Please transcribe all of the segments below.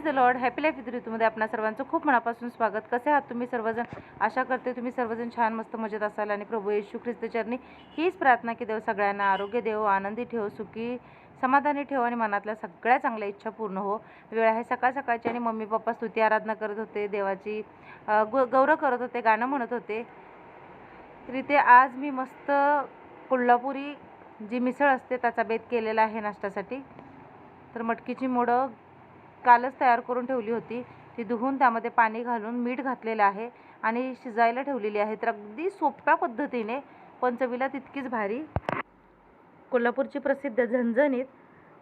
Praise the Lord happy life with ऋतूमध्ये आपणा सर्वांचं खूप मनापासून स्वागत कसे आहात तुम्ही सर्वजण आशा करते तुम्ही सर्वजण छान मस्त मजेत असाल आणि प्रभू येशू ख्रिस्त चरणी हीच प्रार्थना की देव सगळ्यांना आरोग्य देव आनंदी ठेव सुखी समाधानी ठेव आणि मनातल्या सगळ्या चांगल्या इच्छा पूर्ण हो वेळ आहे सकाळ सकाळची आणि मम्मी पप्पा स्तुती आराधना करत होते देवाची गौ गौरव करत होते गाणं म्हणत होते तर इथे आज मी मस्त कोल्हापुरी जी मिसळ असते त्याचा बेत केलेला आहे नाश्त्यासाठी तर मटकीची मोडं कालच तयार करून ठेवली होती. ती धुवून त्यामध्ये पाणी घालून मीठ घातलेलं आहे आणि शिजायला ठेवलेली आहे. तर अगदी सोप्या पद्धतीने पण चवीला तितकीच भारी कोल्हापूरची प्रसिद्ध झणझणीत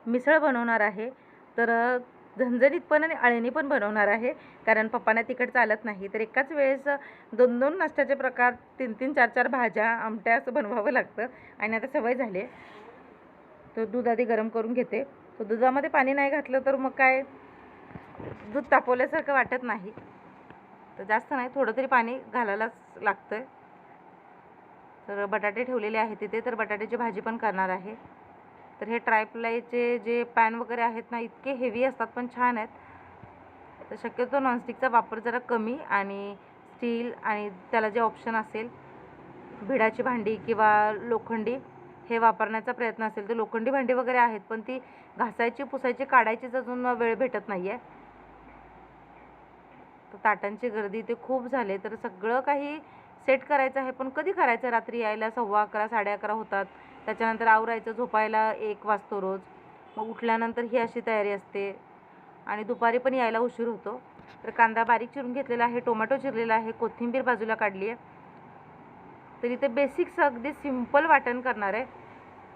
मिसळ बनवणार आहे. तर झणझणीत पण आणि अळणी पण बनवणार आहे. कारण पप्पांना तिखट चालत नाही. तर एकाच वेळेस दोन दोन नाश्त्याचे प्रकार तीन तीन चार चार भाज्या आमट्या असं बनवावं लागतं. आणि आता सवय झाली तर दूध आधी गरम करून घेते. तर दुधामध्ये पाणी नाही घातलं तर मग काय? दूध तापवल्यासारखं वाटत नाही. तर जास्त नाही थोडं तरी पाणी घालायलाच लागतं आहे तर बटाटे ठेवलेले आहेत तिथे तर बटाट्याची भाजी पण करणार आहे. तर हे ट्रायप्लायचे जे पॅन वगैरे आहेत ना इतके हेवी असतात पण छान आहेत. तर शक्यतो नॉनस्टिकचा वापर जरा कमी आणि स्टील आणि त्याला जे ऑप्शन असेल भिडाची भांडी किंवा लोखंडी हे वापरण्याचा प्रयत्न असेल. तर लोखंडी भांडी वगैरे आहेत पण ती घासायची पुसायची काढायचीच अजून वेळ भेटत नाही आहे ताटांची गर्दी ते खूप झाले. तर सगळं काही सेट करायचं आहे. पण कधी करायचं? रात्री यायला सव्वा अकरा साडे अकरा होतात. त्याच्यानंतर आवरायचं झोपायला एक वाजतो रोज. मग उठल्यानंतर ही अशी तयारी असते. आणि दुपारी पण यायला उशीर होतो. तर कांदा बारीक चिरून घेतलेला आहे. टोमॅटो चिरलेला आहे. कोथिंबीर बाजूला काढली आहे. तर इथे बेसिक्स अगदी सिंपल वाटण करणार आहे.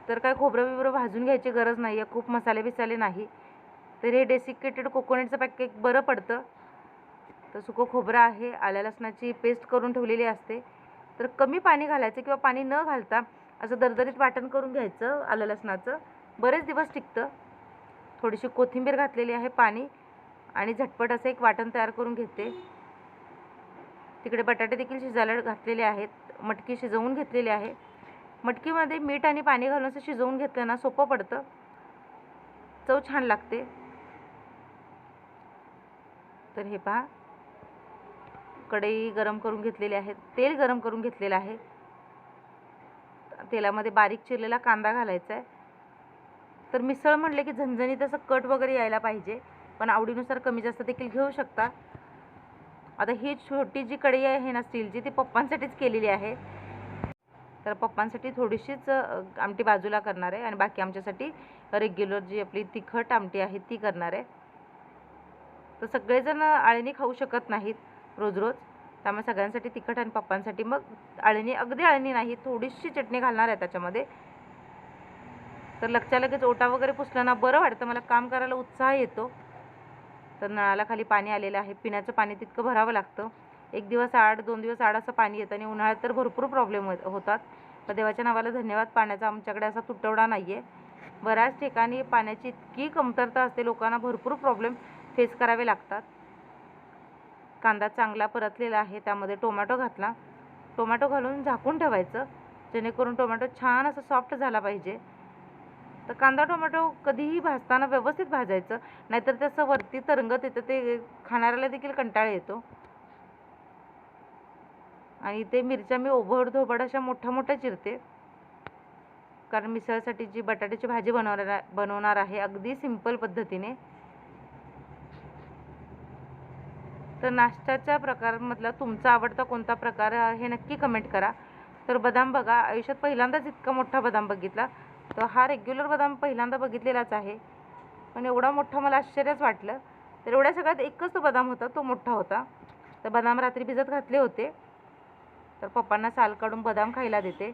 तर काय खोबरं बिबरं भाजून घ्यायची गरज नाही आहे खूप मसाले बिसाले नाही. तर हे डेसिकेटेड कोकोनटचं पॅकेट बरं पडतं. तर सुकं खोबरं आहे आल्या लसणाची पेस्ट करून ठेवलेली असते. तर कमी पाणी घालायचं किंवा पाणी न घालता असं दरदरीत वाटण करून घ्यायचं आलं लसणाचं. बरेच दिवस टिकतं. थोडीशी कोथिंबीर घातलेली आहे पाणी आणि झटपट असं एक वाटण तयार करून घेते. तिकडे बटाटे देखील शिजायला घातलेले आहेत. मटकी शिजवून घेतलेली आहे. मटकीमध्ये मीठ आणि पाणी घालून असं शिजवून घेतलं ना सोपं पडतं. चव छान लागते. तर हे पहा. कढई गरम करून घेतलेली आहे तेल गरम करून घेतलेलं आहे. तेलामध्ये बारीक चिरलेला कांदा घालायचा आहे. तर मिसळ म्हणले की झणझणीत असं कट वगैरे यायला पाहिजे. पण आवडीनुसार कमी जास्त देखील घेऊ शकता. आता ही छोटी जी कढई आहे ना स्टीलची ती पप्पांसाठीच केलेली आहे. तर पप्पांसाठी थोडीशीच आमटी बाजूला करणार आहे आणि बाकी आमच्यासाठी रेग्युलर जी आपली तिखट आमटी आहे ती करणार आहे. तर सगळेजण आळीने खाऊ शकत नाहीत. रोज रोज. त्यामुळे सगळ्यांसाठी तिखट आणि पप्पांसाठी मग अळणी अगदी अळणी नाही थोडीशी चटणी घालणार आहे त्याच्यामध्ये. तर लगच्या लगेच ओटा वगैरे पुसलं ना बरं वाटतं मला काम करायला उत्साह येतो. तर नळाला खाली पाणी आलेलं आहे पिण्याचं पाणी तितकं भरावं लागतं. एक दिवस आड दोन दिवस आड असं पाणी येतं आणि उन्हाळ्यात तर भरपूर प्रॉब्लेम हो-, होतात. तर देवाच्या नावाला धन्यवाद पाण्याचा आमच्याकडे असा तुटवडा नाही आहे बऱ्याच ठिकाणी पाण्याची इतकी कमतरता असते लोकांना भरपूर प्रॉब्लेम फेस करावे लागतात. कांदा चांगला परतलेला आहे त्यामध्ये टोमॅटो घातला. टोमॅटो घालून झाकून ठेवायचं जेणेकरून टोमॅटो छान असं सॉफ्ट झाला पाहिजे. तर कांदा टोमॅटो कधीही भाजताना व्यवस्थित भाजायचं नाहीतर त्याचं वरती तरंगत येतं ते खाणाऱ्याला देखील कंटाळा येतो. आणि ते मिरच्या मी ओबडधोबड अशा मोठ्या मोठ्या चिरते. कारण मिसळसाठी जी बटाट्याची भाजी बनवणार बनवणार आहे अगदी सिंपल पद्धतीने. तर नाश्त्याच्या प्रकारमधला तुमचा आवडता कोणता प्रकार हे नक्की कमेंट करा. तर बदाम बघा आयुष्यात पहिल्यांदाच इतका मोठा बदाम बघितला. तर हा रेग्युलर बदाम पहिल्यांदा बघितलेलाच आहे. पण एवढा मोठा मला आश्चर्यच वाटलं. तर एवढ्या सगळ्यात एकच तो बदाम होता तो मोठा होता. तर बदाम रात्री भिजत घातले होते. तर पप्पांना साल काढून बदाम खायला देते.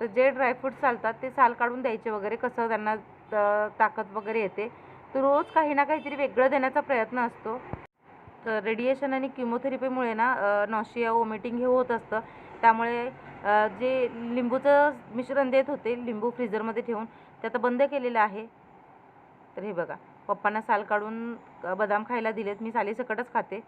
तर जे ड्रायफ्रूट चालतात ते साल काढून द्यायचे वगैरे कसं त्यांना ताकद वगैरे येते. तर रोज काही ना काहीतरी वेगळं देण्याचा प्रयत्न असतो. तर रेडिएशन आणि किमोथेरपीमुळे ना नॉशिया वॉमिटिंग हे होत असतं. त्यामुळे जे लिंबूचं मिश्रण देत होते लिंबू फ्रीजरमध्ये ठेवून ते आता बंद केलेलं आहे. तर हे बघा पप्पांना साल काढून बदाम खायला दिलेत. मी सालीसकटच खाते.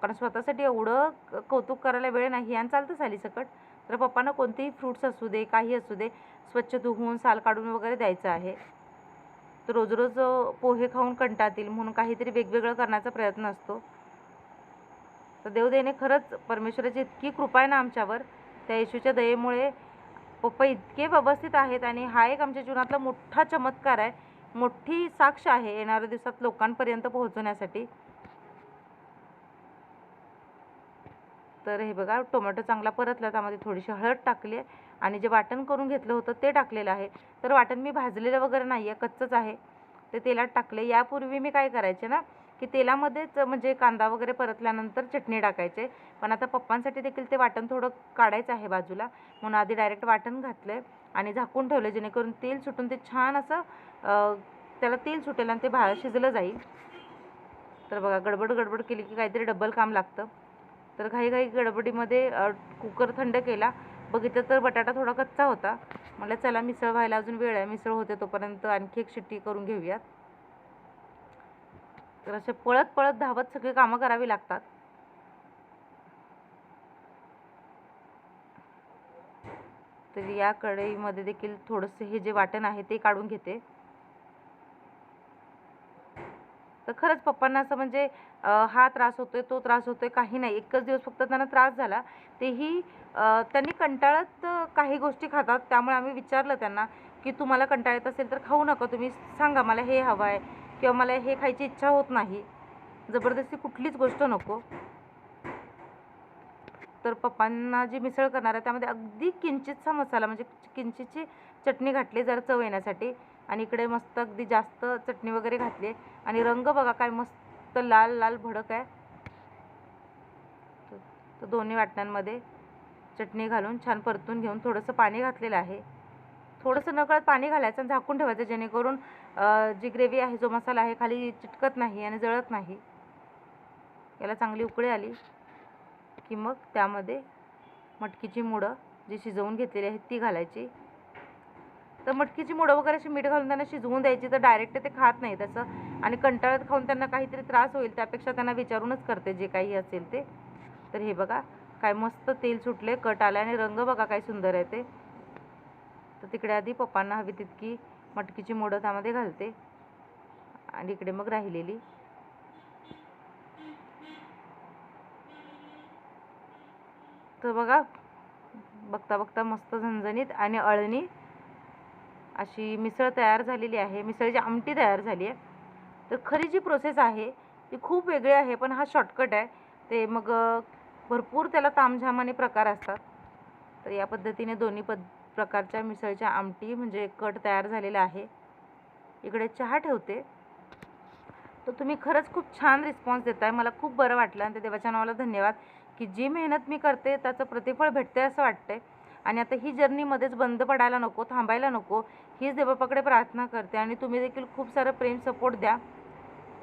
कारण स्वतःसाठी एवढं क- कौतुक करायला वेळ नाही. आणि चालतं सालीसकट तर पप्पांना कोणतेही फ्रूट्स असू दे काही असू दे स्वच्छ धुवून साल काढून वगैरे द्यायचं आहे. तर रोज रोज पोहे खाऊन कंटाळतील. म्हणून काहीतरी वेगवेगळं करण्याचा प्रयत्न असतो. तर देवदेने खरंच परमेश्वराची इतकी कृपा आहे ना आमच्यावर. त्या येशूच्या दयेमुळे पप्पा इतके व्यवस्थित आहेत आणि हा एक आमच्या जीवनातला मोठा चमत्कार आहे. मोठी साक्ष आहे येणाऱ्या दिवसात लोकांपर्यंत पोहोचवण्यासाठी. तर हे बघा टोमॅटो चांगला परतला त्यामध्ये थोडीशी हळद टाकली आहे आणि जे वाटण करून घेतलं होतं ते टाकलेलं आहे. तर वाटण मी भाजलेलं वगैरे नाही आहे कच्चंच आहे. ते तेलात टाकले यापूर्वी मी काय करायचे ना की तेलामध्येच म्हणजे कांदा वगैरे परतल्यानंतर चटणी टाकायचे. पण आता पप्पांसाठी देखील ते वाटण थोडं काढायचं आहे बाजूला. म्हणून आधी डायरेक्ट वाटण घातलं आहे आणि झाकून ठेवलं जेणेकरून तेल सुटून ते छान असं त्याला तेल सुटेल आणि ते भा शिजलं जाईल. तर बघा गडबड गडबड केली की काहीतरी डबल काम लागतं. तर काही काही गडबडीमध्ये कुकर थंड केला. बघितलं तर बटाटा थोडा कच्चा होता. म्हटलं चला मिसळ व्हायला अजून वेळ आहे मिसळ होते तोपर्यंत आणखी एक शिट्टी करून घेऊयात. तर असे पळत पळत धावत सगळी कामं करावी लागतात. तर या कढईमध्ये देखील थोडंसं हे जे वाटण आहे ते काढून घेते. तर खरंच पप्पांना असं म्हणजे हा त्रास होतोय तो त्रास होतोय काही नाही. एकच दिवस फक्त त्यांना त्रास झाला तेही त्यांनी कंटाळत काही गोष्टी खातात. त्यामुळे आम्ही विचारलं त्यांना की तुम्हाला कंटाळत असेल तर खाऊ नका तुम्ही सांगा मला हे हवं आहे किंवा मला हे खायची इच्छा होत नाही. जबरदस्ती कुठलीच गोष्ट नको. तर पप्पांना जी मिसळ करणार आहे त्यामध्ये अगदी किंचितचा मसाला म्हणजे किंचितची चटणी घातली जरा चव येण्यासाठी. आणि इकडे मस्त अगदी जास्त चटणी वगैरे घातली आहे. आणि रंग बघा काय मस्त लाल लाल भडक आहे. तर दोन्ही वाटण्यांमध्ये चटणी घालून छान परतून घेऊन थोडंसं पाणी घातलेलं आहे. थोडंसं नकळत पाणी घालायचं आणि झाकून ठेवायचं जेणेकरून जी ग्रेव्ही आहे जो मसाला आहे खाली चिटकत नाही आणि जळत नाही. याला चांगली उकळी आली की मग त्यामध्ये मटकीची मुडं जी शिजवून घेतलेली आहेत ती घालायची. तर मटकीची मुडं वगैरे अशी मीठ घालून त्यांना शिजवून द्यायची तर डायरेक्ट ते खात नाही तसं. आणि कंटाळत खाऊन त्यांना काहीतरी त्रास होईल त्यापेक्षा त्यांना विचारूनच करते जे काही असेल ते. तर हे बघा काय मस्त तेल सुटले कट आला आणि रंग बघा काय सुंदर आहे ते. तर तिकडे आधी पप्पांना हवी तितकी मटकीची मोडं त्यामध्ये घालते. आणि इकडे मग राहिलेली. तर बघा बघता बघता मस्त झणझणीत आणि अळणी अशी मिसळ तयार झालेली आहे. मिसळची आमटी तयार झाली आहे. तर खरी जी प्रोसेस आहे ती खूप वेगळी आहे पण हा शॉर्टकट आहे. ते मग भरपूर त्याला तामझाम आणि प्रकार असतात. तर या पद्धतीने दोन्ही पद प्रकारच्या मिसळच्या आमटी म्हणजे कट तयार झालेला आहे. इकडे चहा ठेवते. तर तुम्ही खरंच खूप छान रिस्पॉन्स देताय. मला खूप बरं वाटलं आणि त्या देवाच्या नावाला धन्यवाद. की जी मेहनत मी करते त्याचं प्रतिफळ भेटते असं वाटतंय. आणि आता ही जर्नीमध्येच बंद पडायला नको थांबायला नको. हीच देवापाकडे प्रार्थना करते आणि तुम्ही देखील खूप सारं प्रेम सपोर्ट द्या.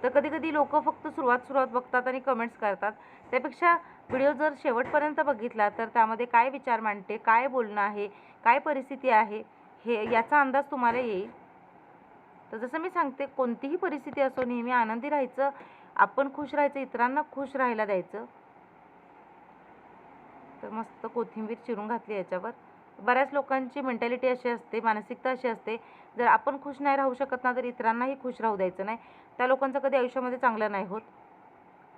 तर कधी कधी लोक फक्त सुरुवात सुरुवात बघतात आणि कमेंट्स करतात. त्यापेक्षा व्हिडिओ जर शेवटपर्यंत बघितला तर त्यामध्ये काय विचार मांडते काय बोलणं आहे काय परिस्थिती आहे हे याचा अंदाज तुम्हाला येईल. तर जसं मी सांगते कोणतीही परिस्थिती असो नेहमी आनंदी राहायचं आपण खुश राहायचं इतरांना खुश राहायला द्यायचं. तर मस्त कोथिंबीर चिरून घातली याच्यावर. बऱ्याच लोकांची मेंटॅलिटी अशी असते मानसिकता अशी असते जर आपण खुश नाही राहू शकत ना तर इतरांनाही खुश राहू द्यायचं नाही. त्या लोकांचं कधी आयुष्यामध्ये चांगलं नाही होत.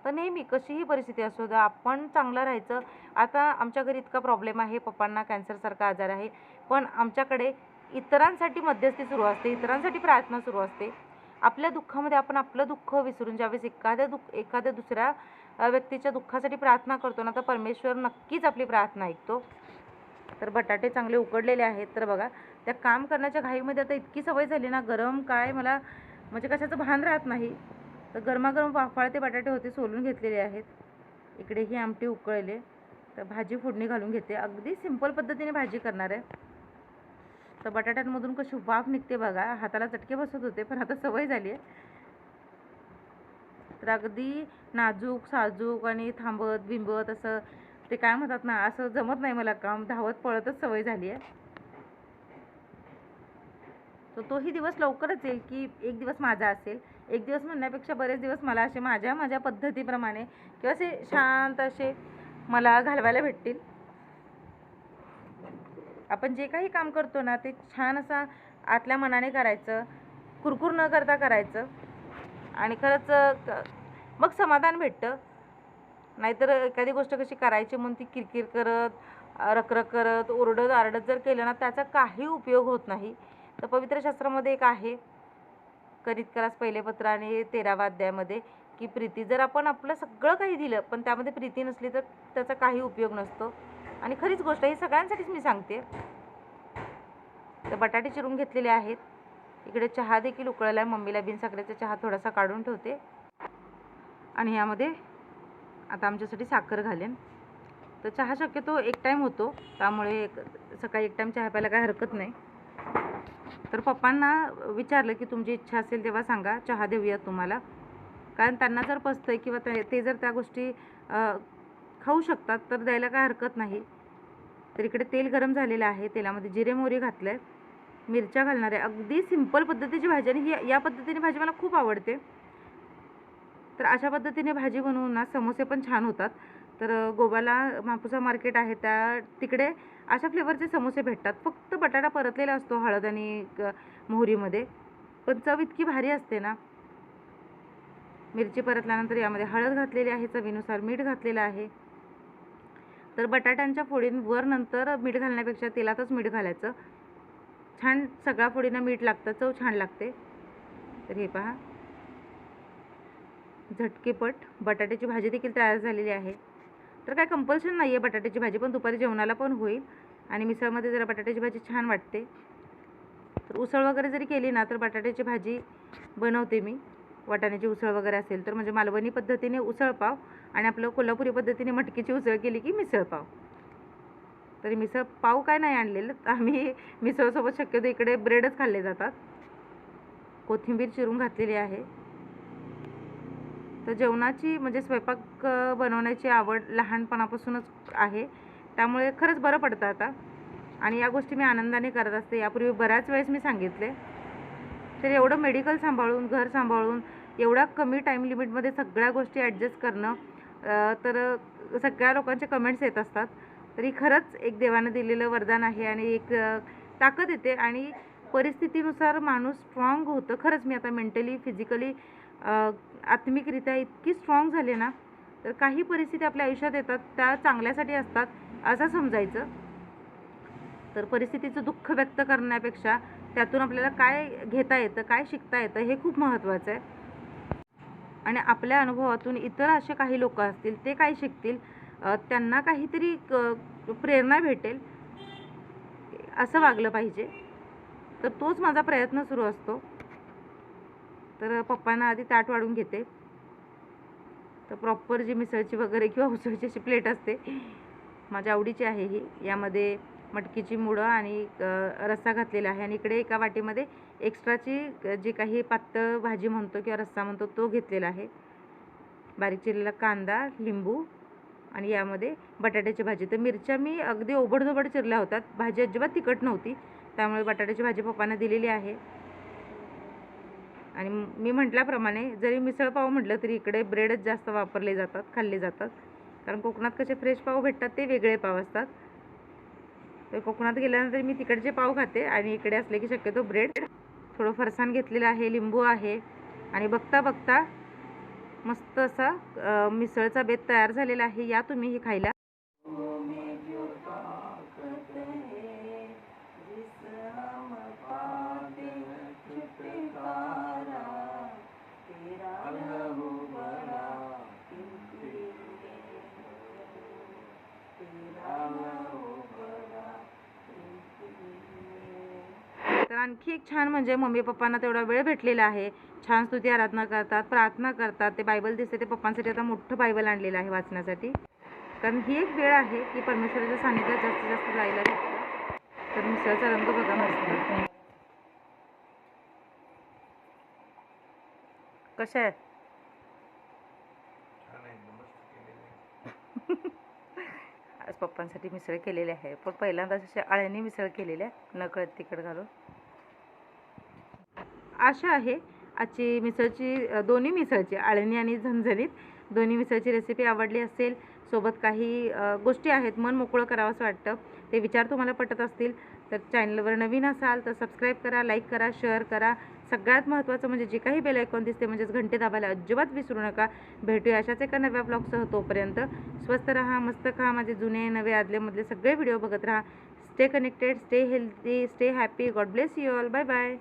तर नेहमी कशीही परिस्थिती असू द्या आपण चांगलं राहायचं. आता आमच्या घरी इतका प्रॉब्लेम आहे पप्पांना कॅन्सरसारखा आजार आहे. पण आमच्याकडे इतरांसाठी मध्यस्थी सुरू असते इतरांसाठी प्रार्थना सुरू असते. आपल्या दुःखामध्ये आपण आपलं दुःख विसरून ज्यावेळेस एखाद्या दुःख एखाद्या दुसऱ्या व्यक्तीच्या दुःखासाठी प्रार्थना करतो ना तर परमेश्वर नक्कीच आपली प्रार्थना ऐकतो. तर बटाटे चांगले उकडलेले आहेत तर बघा त्या काम करण्याच्या घाईमध्ये आता इतकी सवय झाली ना गरम काय मला म्हणजे कशाचं भान राहत नाही. तर गरमागरम वाफाळते बटाटे होते सोलून घेतलेले आहेत. इकडे ही आमटी उकळले. तर भाजी फोडणी घालून घेते. अगदी सिंपल पद्धतीने भाजी करणार आहे. तर बटाट्यांमधून कशी वाफ निघते बघा. हाताला चटके बसत होते पण आता सवय झाली आहे. तर अगदी नाजूक साजूक आणि थांबत बिंबत असं ते काय म्हणतात ना असं जमत नाही मला काम. धावत पळतच सवय झाली आहे. तर तोही दिवस लवकरच येईल की एक दिवस माझा असेल. एक दिवस म्हणण्यापेक्षा बरेच दिवस मला असे माझ्या माझ्या पद्धतीप्रमाणे किंवा असे शांत असे मला घालवायला भेटतील. आपण जे काही काम करतो ना ते छान असं आतल्या मनाने करायचं कुरकुर न करता करायचं आणि खरंच क- मग समाधान भेटतं. नाहीतर एखादी गोष्ट कशी करायची म्हणून ती किरकिर करत रखरख करत ओरडत आरडत जर केलं ना त्याचा काही उपयोग होत नाही. तर पवित्र शास्त्रामध्ये एक आहे. करीत करास पहिले पत्र आणि तेरावा अध्यायामध्ये की प्रीती जर आपण आपलं सगळं काही दिलं पण त्यामध्ये प्रीती नसली तर त्याचा काही उपयोग नसतो. आणि खरीच गोष्ट ही सगळ्यांसाठीच मी सांगते. तर बटाटे चिरून घेतलेले आहेत. इकडे चहा देखील उकळला आहे. मम्मीला बिन साखरेचा चहा थोडासा काढून ठेवते. आणि यामध्ये आता आमच्यासाठी साखर घालेन. तर चहा शक्यतो एक टाईम होतो. त्यामुळे एक सकाळी एक टाईम चहा प्यायला काही हरकत नाही. तर पप्पांना विचारलं की तुमची इच्छा असेल तेव्हा सांगा चहा देऊया तुम्हाला. कारण त्यांना जर पचतं आहे किंवा ते ते जर त्या गोष्टी खाऊ शकतात तर द्यायला काय हरकत नाही. तर इकडे तेल गरम झालेलं आहे तेलामध्ये जिरे मोहरी घातलं आहे मिरच्या घालणार आहे अगदी सिंपल पद्धतीची भाजी आणि ही या पद्धतीने भाजी मला खूप आवडते. तर अशा पद्धतीने भाजी बनवून ना समोसे पण छान होतात. तर गोव्याला मापुसा मार्केट आहे त्या तिकडे अशा फ्लेवरचे समोसे भेटतात. फक्त बटाटा परतलेला असतो हळद आणि मोहरीमध्ये. पण चव इतकी भारी असते ना. मिरची परतल्यानंतर यामध्ये हळद घातलेली आहे चवीनुसार मीठ घातलेलं आहे. तर बटाट्यांच्या फोडींवर नंतर मीठ घालण्यापेक्षा तेलातच मीठ घालायचं. छान सगळ्या फोडींना मीठ लागतं चव छान लागते. तर हे पहा. झटकेपट बटाट्याची भाजी देखील तयार झालेली आहे. तर काय कंपल्शन नाही आहे बटाट्याची भाजी पण दुपारी जेवणाला पण होईल. आणि मिसळमध्ये जरा बटाट्याची भाजी छान वाटते. तर उसळ वगैरे जरी केली ना तर बटाट्याची भाजी बनवते मी. वाटाण्याची उसळ वगैरे असेल तर म्हणजे मालवणी पद्धतीने उसळपाव आणि आपलं कोल्हापुरी पद्धतीने मटकीची उसळ केली की मिसळपाव तरी मिसळ पाव काय नाही आणलेलं. आम्ही मिसळसोबत शक्यतो इकडे ब्रेडच खाल्ले जातात. कोथिंबीर चिरून घातलेली आहे. तर जेवणाची म्हणजे स्वयंपाक बनवण्याची आवड लहानपणापासूनच आहे. त्यामुळे खरंच बरं पडतं आता. आणि या गोष्टी मी आनंदाने करत असते. यापूर्वी बऱ्याच वेळेस मी सांगितले. तर एवढं मेडिकल सांभाळून घर सांभाळून एवढ्या कमी टाईम लिमिटमध्ये सगळ्या गोष्टी ॲडजस्ट करणं तर सगळ्या लोकांचे कमेंट्स येत असतात. तरी खरंच एक देवानं दिलेलं वरदान आहे आणि एक ताकद येते. आणि परिस्थितीनुसार माणूस स्ट्रॉंग होतं. खरंच मी आता मेंटली फिजिकली आत्मिकरित्या इतकी स्ट्रॉंग झाले ना तर काही परिस्थिती आपल्या आयुष्यात येतात त्या चांगल्यासाठी असतात असं समजायचं. तर परिस्थितीचं दुःख व्यक्त करण्यापेक्षा त्यातून आपल्याला काय घेता येतं काय शिकता येतं हे खूप महत्त्वाचं आहे. आणि आपल्या अनुभवातून इतर असे काही लोक असतील ते काय शिकतील त्यांना काहीतरी क- प्रेरणा भेटेल असं वागलं पाहिजे. तर तोच माझा प्रयत्न सुरू असतो. तर पप्पांना आधी ताट वाढून घेते. तर प्रॉपर जी मिसळची वगैरे किंवा उसळची अशी प्लेट असते माझ्या आवडीची आहे ही. यामध्ये मटकीची मुळं आणि रस्सा घातलेला आहे. आणि इकडे एका वाटीमध्ये एक्स्ट्राची जी काही पातळ भाजी म्हणतो किंवा रस्सा म्हणतो तो घेतलेला आहे. बारीक चिरलेला कांदा लिंबू आणि यामध्ये बटाट्याची भाजी. तर मिरच्या मी अगदी ओबडधोबड चिरल्या होतात भाजी अजिबात तिखट नव्हती. त्यामुळे बटाट्याची भाजी पप्पांना दिलेली आहे. आणि मी म्हटल्याप्रमाणे जरी मिसळ पाव म्हटलं तरी इकडे ब्रेडच जास्त वापरले जातात खाल्ले जातात. कारण कोकणात कसे फ्रेश पाव भेटतात ते वेगळे पाव असतात. तर कोकणात गेल्यानंतर मी तिकडचे पाव खाते आणि इकडे असले की शक्यतो ब्रेड. थोडं फरसाण घेतलेलं आहे लिंबू आहे. आणि बघता बघता मस्त असा मिसळचा बेत तयार झालेला आहे. या तुम्ही हे खायला. आणखी एक छान म्हणजे मम्मी पप्पांना तेवढा वेळ भेटलेला आहे. छान स्तुती आराधना करतात प्रार्थना करतात. ते बायबल दिसते ते पप्पांसाठी आता मोठं बायबल आणलेलं आहे वाचण्यासाठी. कारण ही एक वेळ आहे की परमेश्वराच्या सानिध्यात जास्तीत जास्त जायला भेटतं. तर मिसळचा रंग बघा मस्त. कशा आहेत? आज पप्पांसाठी मिसळ केलेली आहे. पण पहिल्यांदा अशा आळ्याने मिसळ केलेली आहे. नकळत तिखट घालून. आशा आहे. आजची मिसळची दोन्ही मिसळची आळणी आणि झणझणीत दोन्ही मिसळची रेसिपी आवडली असेल. सोबत काही गोष्टी आहेत मन मोकळं करावंसं वाटतं. ते विचार तुम्हाला पटत असतील. तर चॅनलवर नवीन असाल तर सबस्क्राईब करा लाईक करा शेअर करा. सगळ्यात महत्त्वाचं म्हणजे जे काही बेल आयकॉन दिसते म्हणजेच घंटे दाबायला अजिबात विसरू नका. भेटूया अशाच एका नव्या ब्लॉगसह तोपर्यंत. स्वस्त राहा मस्त खा माझे जुने नवे आदलेमधले सगळे व्हिडिओ बघत राहा. Stay connected stay healthy stay happy God bless you all bye bye